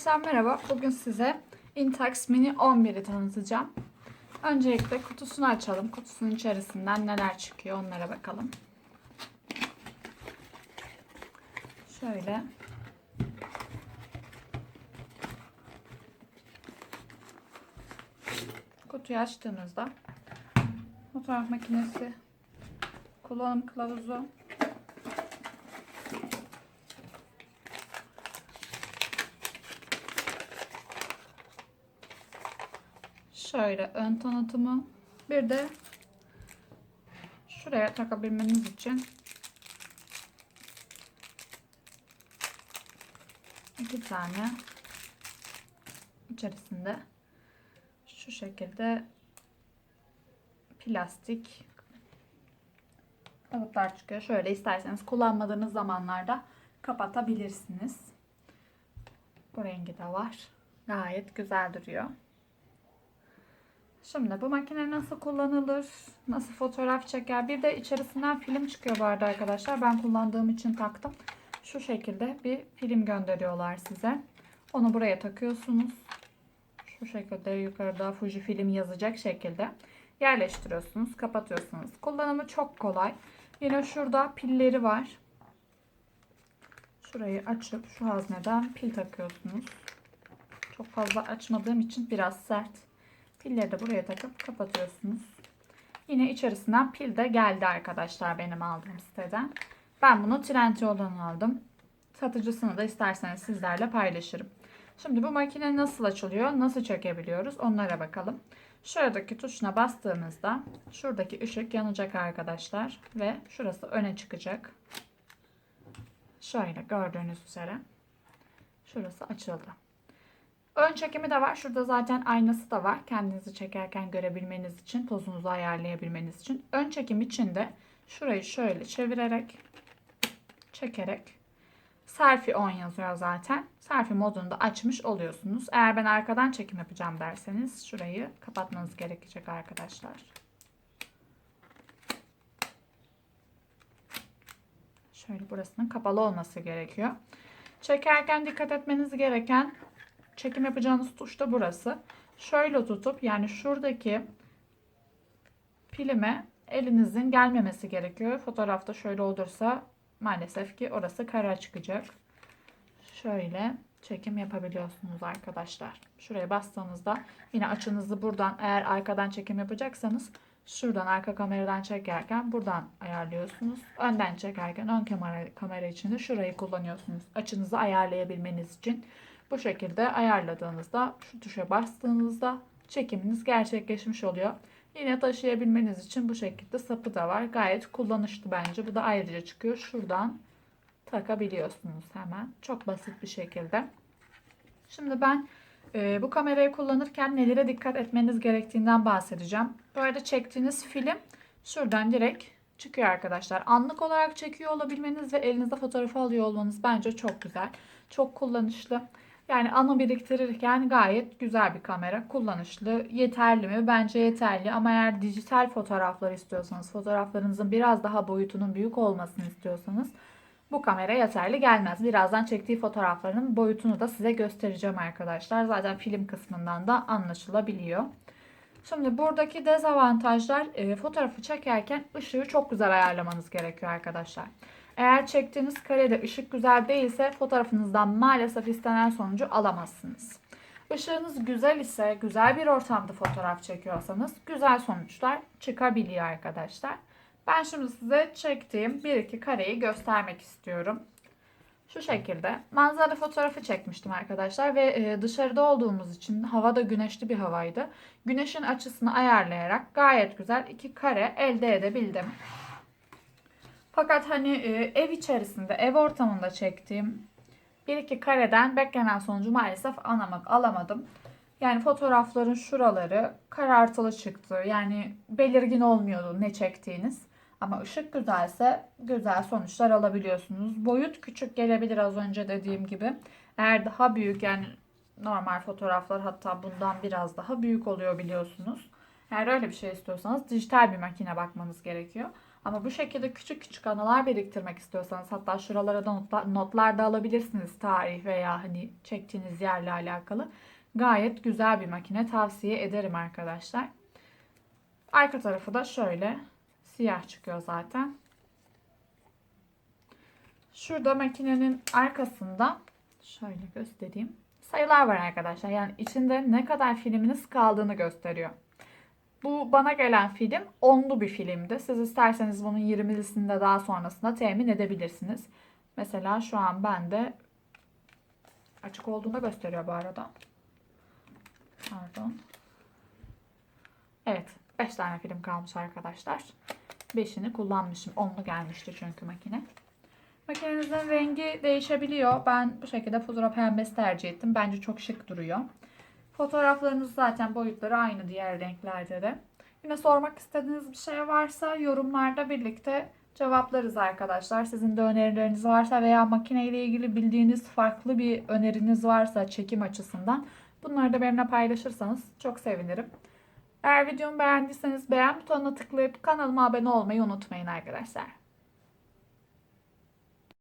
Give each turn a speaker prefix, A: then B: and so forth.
A: Arkadaşlar merhaba. Bugün size Intex Mini 11'i tanıtacağım. Öncelikle kutusunu açalım. Kutusunun içerisinden neler çıkıyor onlara bakalım. Şöyle. Kutuyu açtığımızda fotoğraf makinesi, kullanım kılavuzu, Şöyle ön tanıtımı. Bir de şuraya takabilmeniz için iki tane içerisinde şu şekilde plastik kalıplar çıkıyor. Şöyle isterseniz kullanmadığınız zamanlarda kapatabilirsiniz. Bu rengi de var. Gayet güzel duruyor. Şimdi bu makine nasıl kullanılır? Nasıl fotoğraf çeker? Bir de içerisinden film çıkıyor bu arada arkadaşlar. Ben kullandığım için taktım. Şu şekilde bir film gönderiyorlar size. Onu buraya takıyorsunuz. Şu şekilde yukarıda Fuji film yazacak şekilde yerleştiriyorsunuz. Kapatıyorsunuz. Kullanımı çok kolay. Yine şurada pilleri var. Şurayı açıp şu hazneden pil takıyorsunuz. Çok fazla açmadığım için biraz sert. Pilleri de buraya takıp kapatıyorsunuz. Yine içerisinden pil de geldi arkadaşlar benim aldığım siteden. Ben bunu Trendyol'dan aldım. Satıcısını da isterseniz sizlerle paylaşırım. Şimdi bu makine nasıl açılıyor, nasıl çekebiliyoruz onlara bakalım. Şuradaki tuşuna bastığımızda şuradaki ışık yanacak arkadaşlar ve şurası öne çıkacak. Şöyle gördüğünüz üzere şurası açıldı. Ön çekimi de var. Şurada zaten aynası da var. Kendinizi çekerken görebilmeniz için, pozunuzu ayarlayabilmeniz için. Ön çekim için de şurayı şöyle çevirerek, çekerek selfie on yazıyor zaten. Selfie modunu da açmış oluyorsunuz. Eğer ben arkadan çekim yapacağım derseniz şurayı kapatmanız gerekecek arkadaşlar. Şöyle burasının kapalı olması gerekiyor. Çekerken dikkat etmeniz gereken çekim yapacağınız tuş da burası. Şöyle tutup yani şuradaki pilime elinizin gelmemesi gerekiyor. Fotoğrafta şöyle olursa maalesef ki orası kara çıkacak. Şöyle çekim yapabiliyorsunuz arkadaşlar. Şuraya bastığınızda yine açınızı buradan eğer arkadan çekim yapacaksanız şuradan arka kameradan çekerken buradan ayarlıyorsunuz. Önden çekerken ön kamera, kamera için de şurayı kullanıyorsunuz. Açınızı ayarlayabilmeniz için. Bu şekilde ayarladığınızda şu tuşa bastığınızda çekiminiz gerçekleşmiş oluyor. Yine taşıyabilmeniz için bu şekilde sapı da var. Gayet kullanışlı bence. Bu da ayrıca çıkıyor. Şuradan takabiliyorsunuz hemen. Çok basit bir şekilde. Şimdi ben e, bu kamerayı kullanırken nelere dikkat etmeniz gerektiğinden bahsedeceğim. Arada çektiğiniz film şuradan direkt çıkıyor arkadaşlar. Anlık olarak çekiyor olabilmeniz ve elinizde fotoğrafı alıyor olmanız bence çok güzel. Çok kullanışlı. Yani anı biriktirirken gayet güzel bir kamera. Kullanışlı. Yeterli mi? Bence yeterli. Ama eğer dijital fotoğraflar istiyorsanız, fotoğraflarınızın biraz daha boyutunun büyük olmasını istiyorsanız bu kamera yeterli gelmez. Birazdan çektiği fotoğrafların boyutunu da size göstereceğim arkadaşlar. Zaten film kısmından da anlaşılabiliyor. Şimdi buradaki dezavantajlar e, fotoğrafı çekerken ışığı çok güzel ayarlamanız gerekiyor arkadaşlar. Eğer çektiğiniz karede ışık güzel değilse fotoğrafınızdan maalesef istenen sonucu alamazsınız. Işığınız güzel ise, güzel bir ortamda fotoğraf çekiyorsanız güzel sonuçlar çıkabiliyor arkadaşlar. Ben şimdi size çektiğim bir iki kareyi göstermek istiyorum. Şu şekilde manzara fotoğrafı çekmiştim arkadaşlar ve dışarıda olduğumuz için hava da güneşli bir havaydı. Güneşin açısını ayarlayarak gayet güzel iki kare elde edebildim. Fakat hani ev içerisinde, ev ortamında çektiğim bir iki kareden beklenen sonucu maalesef alamadım. Yani fotoğrafların şuraları karartılı çıktı. Yani belirgin olmuyordu ne çektiğiniz. Ama ışık güzelse güzel sonuçlar alabiliyorsunuz. Boyut küçük gelebilir az önce dediğim gibi. Eğer daha büyük yani normal fotoğraflar hatta bundan biraz daha büyük oluyor biliyorsunuz. Eğer öyle bir şey istiyorsanız dijital bir makine bakmanız gerekiyor. Ama bu şekilde küçük küçük anılar biriktirmek istiyorsanız hatta şuralara da notlar, notlar da alabilirsiniz tarih veya hani çektiğiniz yerle alakalı. Gayet güzel bir makine tavsiye ederim arkadaşlar. Arka tarafı da şöyle siyah çıkıyor zaten. Şurada makinenin arkasında şöyle göstereyim. Sayılar var arkadaşlar. Yani içinde ne kadar filminiz kaldığını gösteriyor. Bu bana gelen film onlu bir filmdi. Siz isterseniz bunun 20'lisinde daha sonrasında temin edebilirsiniz. Mesela şu an bende açık olduğunda gösteriyor bu arada. Pardon. Evet. 5 tane film kalmış arkadaşlar. 5'ini kullanmışım. Onlu gelmişti çünkü makine. Makinenizin rengi değişebiliyor. Ben bu şekilde pudra pembesi tercih ettim. Bence çok şık duruyor. Fotoğraflarınız zaten boyutları aynı diğer renklerde de. Yine sormak istediğiniz bir şey varsa yorumlarda birlikte cevaplarız arkadaşlar. Sizin de önerileriniz varsa veya makineyle ilgili bildiğiniz farklı bir öneriniz varsa çekim açısından bunları da benimle paylaşırsanız çok sevinirim. Eğer videomu beğendiyseniz beğen butonuna tıklayıp kanalıma abone olmayı unutmayın arkadaşlar.